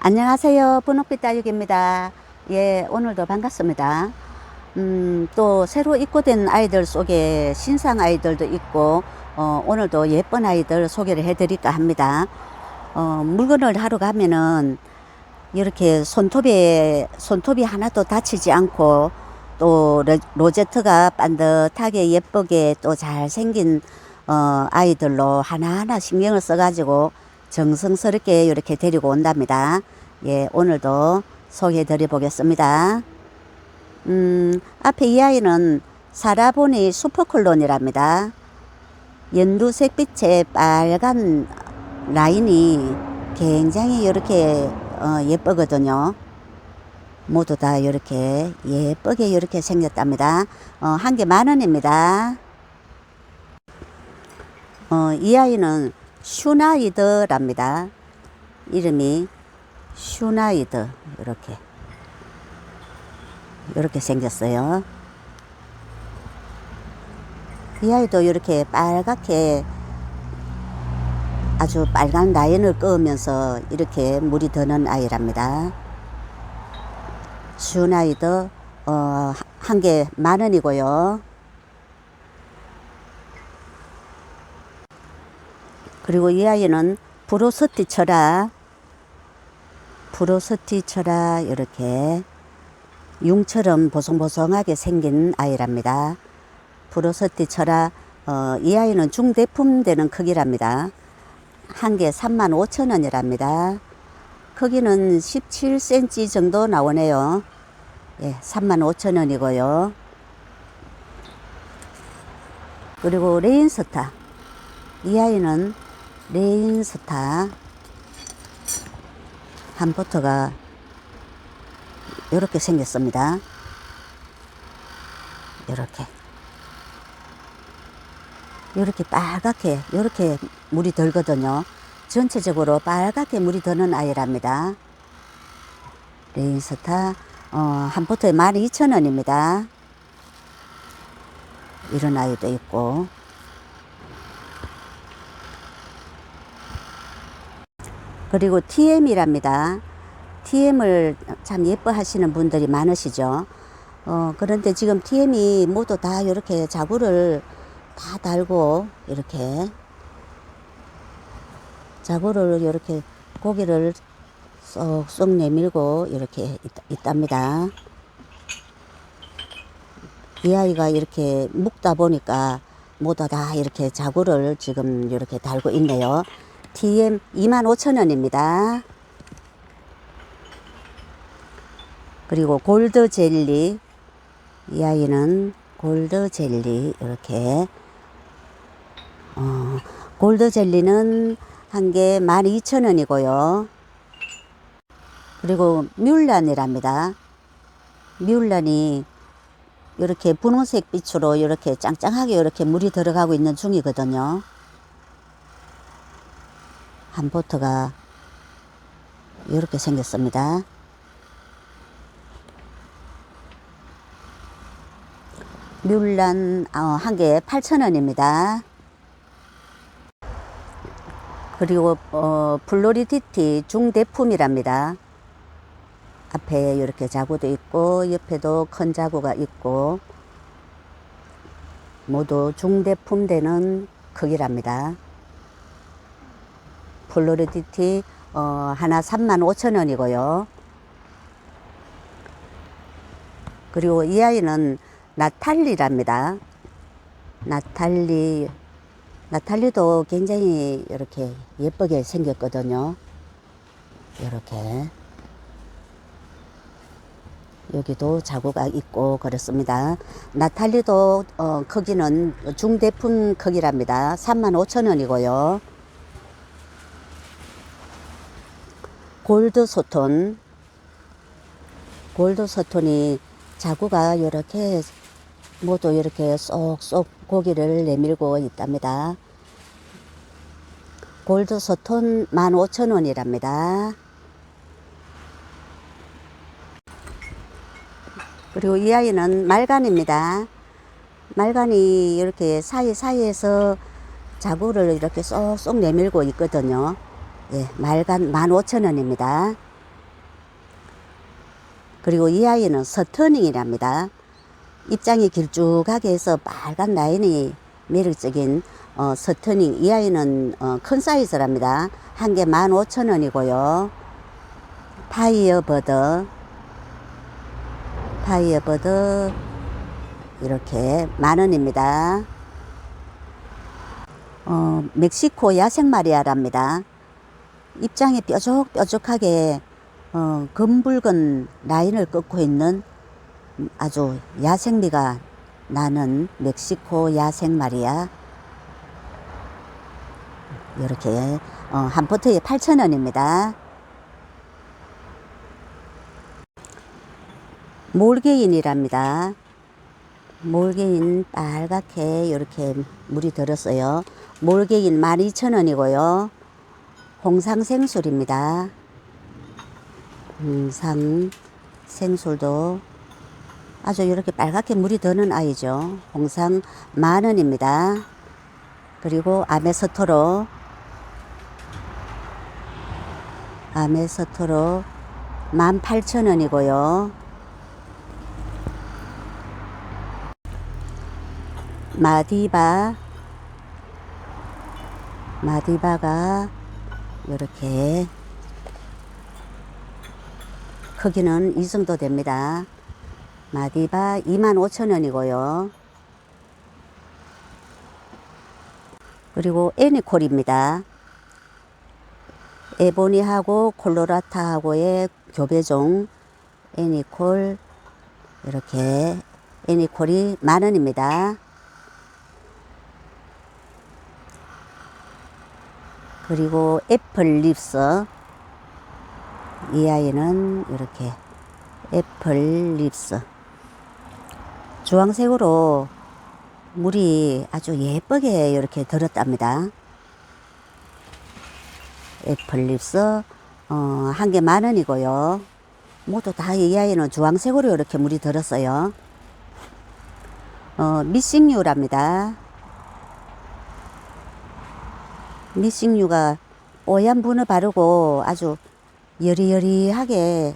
안녕하세요. 분홍빛 다육입니다. 예, 오늘도 반갑습니다. 음, 또 새로 입고된 아이들 속에 신상 아이들도 있고, 어, 오늘도 예쁜 아이들 소개를 해드릴까 합니다. 어, 물건을 하러 가면은 이렇게 손톱에, 손톱이 하나도 다치지 않고, 또 로- 로제트가 반듯하게 예쁘게 또 잘생긴 어, 아이들로 하나하나 신경을 써가지고 정성스럽게 이렇게 데리고 온답니다. 예, 오늘도 소개해 드려 보겠습니다. 음, 앞에 이 아이는 사라보니 슈퍼클론이랍니다. 연두색 빛의 빨간 라인이 굉장히 이렇게 어, 예쁘거든요. 모두 다 이렇게 예쁘게 이렇게 생겼답니다. 어, 한 개 만 원입니다. 어, 이 아이는 슈나이드랍니다. 이름이 슈나이드 이렇게 이렇게 생겼어요. 이 아이도 이렇게 빨갛게 아주 빨간 라인을 그으면서 이렇게 물이 드는 아이랍니다. 슈나이드 어, 한 개 만 원이고요. 그리고 이 아이는 브로스티 철아 브로스티 철아 이렇게 융처럼 보송보송하게 생긴 아이랍니다. 브로스티 철아 어, 이 아이는 중대품 되는 크기랍니다. 한 개 3만 5천 원이랍니다. 크기는 17cm 정도 나오네요. 예, 3만 5천 원이고요. 그리고 레인스타. 이 아이는 레인스타. 한포터가 이렇게 생겼습니다. 이렇게. 이렇게 빨갛게, 이렇게 물이 들거든요. 전체적으로 빨갛게 물이 드는 아이랍니다. 레인스타, 어, 한 포트에 12,000원입니다. 이런 아이도 있고. 그리고 TM이랍니다. TM을 참 예뻐하시는 분들이 많으시죠. 어, 그런데 지금 TM이 모두 다 이렇게 자구를 다 달고 이렇게 자구를 이렇게 고기를 쏙쏙 내밀고 이렇게 있, 답니다이 아이가 이렇게 묵다 보니까 모두 다 이렇게 자구를 지금 이렇게 달고 있네요. TM 25,000원입니다. 그리고 골드 젤리. 이 아이는 골드 젤리. 이렇게. 어, 골드 젤리는 한 개 12,000원이고요. 그리고 뮬란이랍니다. 뮬란이 이렇게 분홍색 빛으로 이렇게 짱짱하게 이렇게 물이 들어가고 있는 중이거든요. 한 보트가 이렇게 생겼습니다. 뮬란 어, 한 개에 8,000원입니다. 그리고 어, 플로리디티 중대품이랍니다. 앞에 이렇게 자구도 있고 옆에도 큰 자구가 있고 모두 중대품 되는 크기랍니다. 플로리디티 어, 하나 3만 5천 원이고요. 그리고 이 아이는 나탈리랍니다. 나탈리 나탈리도 굉장히 이렇게 예쁘게 생겼거든요. 이렇게 여기도 자구가 있고 그렇습니다. 나탈리도 어, 크기는 중대품 크기랍니다. 3만 5천 원이고요. 골드 소톤 골드 소톤이 자구가 이렇게 모두 이렇게 쏙쏙 고기를 내밀고 있답니다. 골드 소톤 15,000원이랍니다. 그리고 이 아이는 말간입니다. 말간이 이렇게 사이사이에서 자구를 이렇게 쏙쏙 내밀고 있거든요. 예, 말간 15,000원입니다. 그리고 이 아이는 서터닝이랍니다. 입장이 길쭉하게 해서 빨간 라인이 매력적인 어, 서터닝. 이 아이는 어, 큰 사이즈랍니다. 한 개 15,000원이고요. 파이어버드. 파이어버드. 이렇게 만 원입니다. 어, 멕시코 야생마리아랍니다. 입장이 뾰족뾰족하게 어, 검붉은 라인을 끊고 있는 아주 야생미가 나는 멕시코 야생마리아 이렇게 어, 한 포트에 8,000원입니다. 몰개인이랍니다. 몰개인 빨갛게 이렇게 물이 들었어요. 몰개인 12,000원이고요. 홍상 생술입니다. 홍상 생술도 아주 이렇게 빨갛게 물이 드는 아이죠. 홍상 만 원입니다. 그리고 아메서토로 아메서토로 18,000원이고요. 마디바 마디바가 이렇게 크기는 이 정도 됩니다. 마디바 25,000원이고요. 그리고 애니콜입니다. 에보니하고 콜로라타하고의 교배종 애니콜 이렇게 애니콜이 만 원입니다. 그리고 애플 립스 이 아이는 이렇게 애플 립스 주황색으로 물이 아주 예쁘게 이렇게 들었답니다. 애플 립스 어, 한 개 만 원이고요. 모두 다 이 아이는 주황색으로 이렇게 물이 들었어요. 어, 미싱유랍니다. 미싱유가 뽀얀 분을 바르고 아주 여리여리하게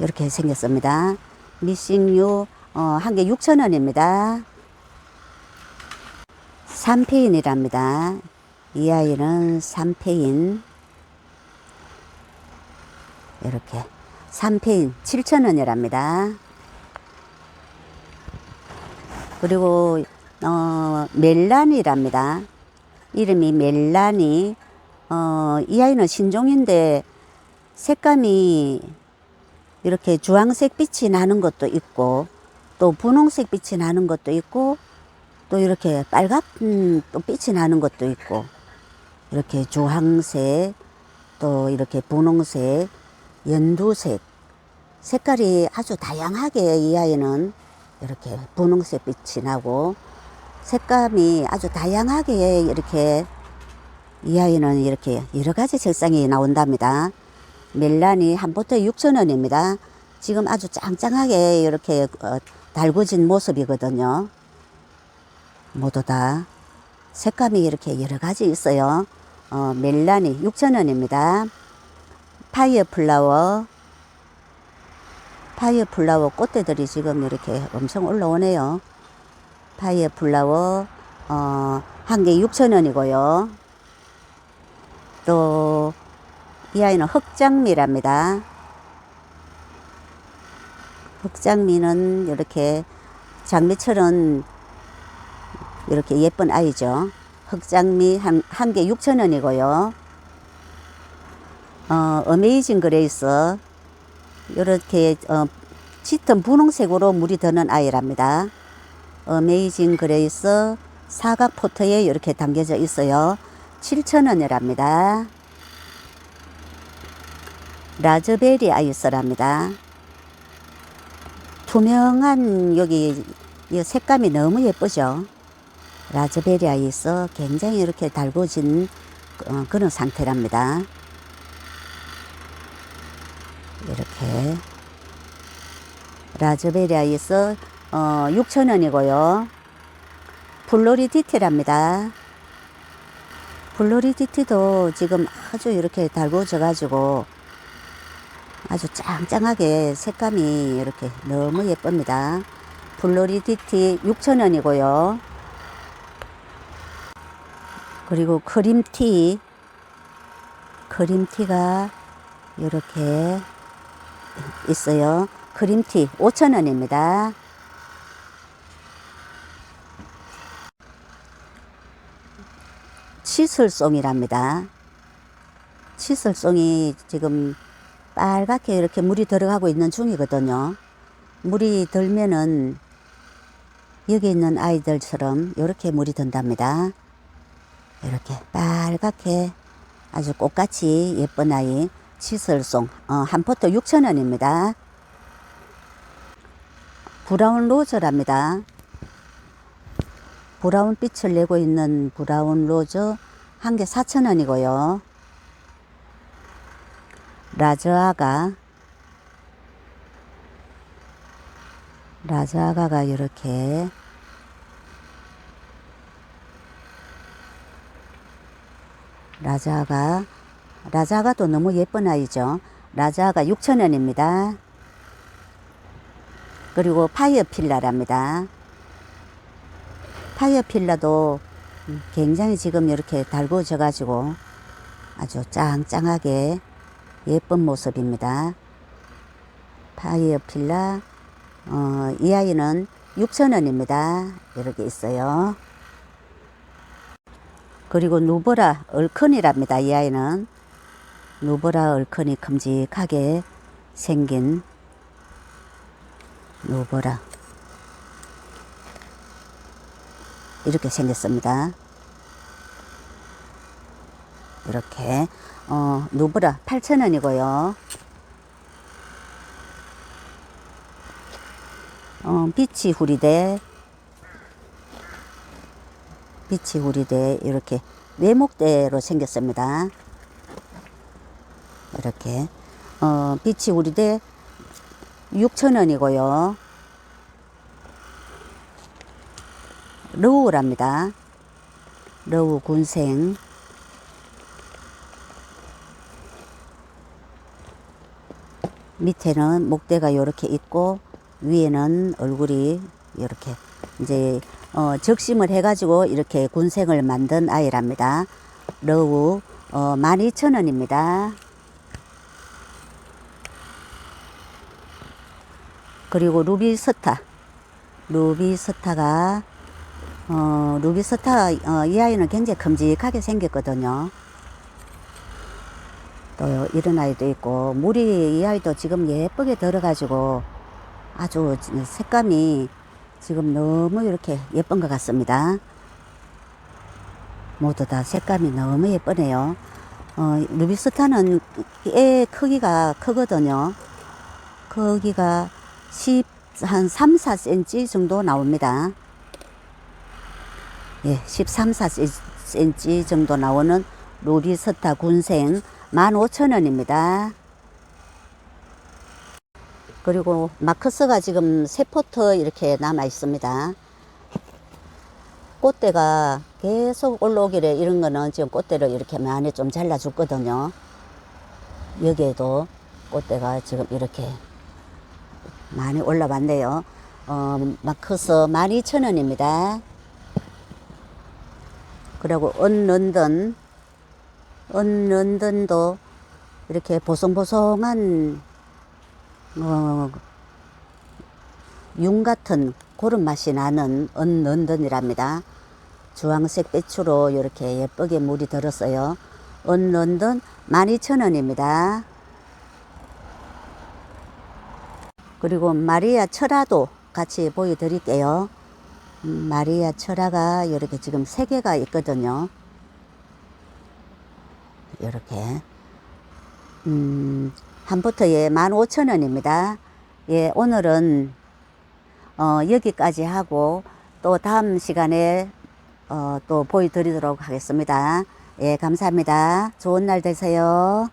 이렇게 생겼습니다. 미싱유 어, 한개 6,000원입니다. 삼페인이랍니다. 이 아이는 삼페인 이렇게 삼페인 7,000원이랍니다. 그리고 어, 멜란이랍니다. 이름이 멜란이 어, 이 아이는 신종인데 색감이 이렇게 주황색 빛이 나는 것도 있고 또 분홍색 빛이 나는 것도 있고 또 이렇게 빨갛은 또 빛이 나는 것도 있고 이렇게 주황색 또 이렇게 분홍색 연두색. 색깔이 아주 다양하게 이 아이는 이렇게 분홍색 빛이 나고 색감이 아주 다양하게 이렇게 이 아이는 이렇게 여러 가지 색상이 나온답니다. 멜란이 한 포트에 6,000원입니다. 지금 아주 짱짱하게 이렇게 어, 달궈진 모습이거든요. 모두 다 색감이 이렇게 여러 가지 있어요. 어, 멜란이 6,000원입니다. 파이어 플라워 파이어 플라워 꽃대들이 지금 이렇게 엄청 올라오네요. 파이어 플라워 어, 한 개 6,000원이고요. 또 이 아이는 흑장미랍니다. 흑장미는 이렇게 장미처럼 이렇게 예쁜 아이죠. 흑장미 한, 한 개 6,000원이고요. 어, 어메이징 그레이스. 이렇게, 어, 짙은 분홍색으로 물이 드는 아이랍니다. 어메이징 그레이스 사각 포트에 이렇게 담겨져 있어요. 7,000원이랍니다. 라즈베리 아이스랍니다. 투명한 여기 이 색감이 너무 예쁘죠. 라즈베리 아이스 굉장히 이렇게 달궈진 어, 그런 상태랍니다. 이렇게 라즈베리 아이스 어, 6,000원이고요. 블로리 디티랍니다. 블로리 디티도 지금 아주 이렇게 달궈져 가지고 아주 짱짱하게 색감이 이렇게 너무 예쁩니다. 플로리 디티 6,000원이고요. 그리고 크림티, 크림티가 이렇게 있어요. 크림티 5,000원입니다. 치슬송이랍니다. 치슬송이 지금 빨갛게 이렇게 물이 들어가고 있는 중이거든요. 물이 들면은 여기 있는 아이들처럼 이렇게 물이 든답니다. 이렇게 빨갛게 아주 꽃같이 예쁜 아이 치슬송 어, 한 포트 6,000원입니다. 브라운 로즈랍니다. 브라운 빛을 내고 있는 브라운 로즈 한 개 4,000원이고요. 라즈아가 라즈아가가 이렇게 라자가 라자가도 너무 예쁜 아이죠. 라자가 6,000원입니다. 그리고 파이어필라랍니다. 파이어필라도 굉장히 지금 이렇게 달구어져 가지고 아주 짱짱하게 예쁜 모습입니다. 파이어필라 어, 이 아이는 6,000원입니다. 이렇게 있어요. 그리고 누보라 얼큰이랍니다. 이 아이는 누보라 얼큰이 큼직하게 생긴 누보라 이렇게 생겼습니다. 이렇게 어, 누보라 8,000원이고요. 어, 비치 후리대 비치 후리대 이렇게 네목대로 생겼습니다. 이렇게 어, 비치 후리대 6,000원이고요. 러우랍니다. 러우 군생 밑에는 목대가 이렇게 있고 위에는 얼굴이 이렇게 이제 어, 적심을 해가지고 이렇게 군생을 만든 아이랍니다. 러우 어, 12,000원입니다. 그리고 루비스타 루비스타가 어, 루비스타 어, 이 아이는 굉장히 큼직하게 생겼거든요. 또 이런 아이도 있고 물이 이 아이도 지금 예쁘게 들어가지고 아주 색감이 지금 너무 이렇게 예쁜 것 같습니다. 모두 다 색감이 너무 예쁘네요. 어, 루비스타는 애 크기가 크거든요. 크기가 10, 한 3, 4cm 정도 나옵니다. 예, 13, 4cm 정도 나오는 루비스타 군생 15,000원입니다. 그리고 마크스가 지금 세 포트 이렇게 남아 있습니다. 꽃대가 계속 올라오기를 이런 거는 지금 꽃대를 이렇게 많이 좀 잘라줬거든요. 여기에도 꽃대가 지금 이렇게 많이 올라왔네요. 어, 마크스 12,000원입니다. 그리고 언런던, 언런던도 이렇게 보송보송한 어, 윤 같은 그런 맛이 나는 언런던이랍니다. 주황색 배추로 이렇게 예쁘게 물이 들었어요. 언런던 12,000원입니다. 그리고 마리아 철화도 같이 보여드릴게요. 음, 마리아 철화가 이렇게 지금 세 개가 있거든요. 이렇게. 음, 한 포트에 15,000원입니다. 예, 오늘은 어, 여기까지 하고 또 다음 시간에 어, 또 보여드리도록 하겠습니다. 예, 감사합니다. 좋은 날 되세요.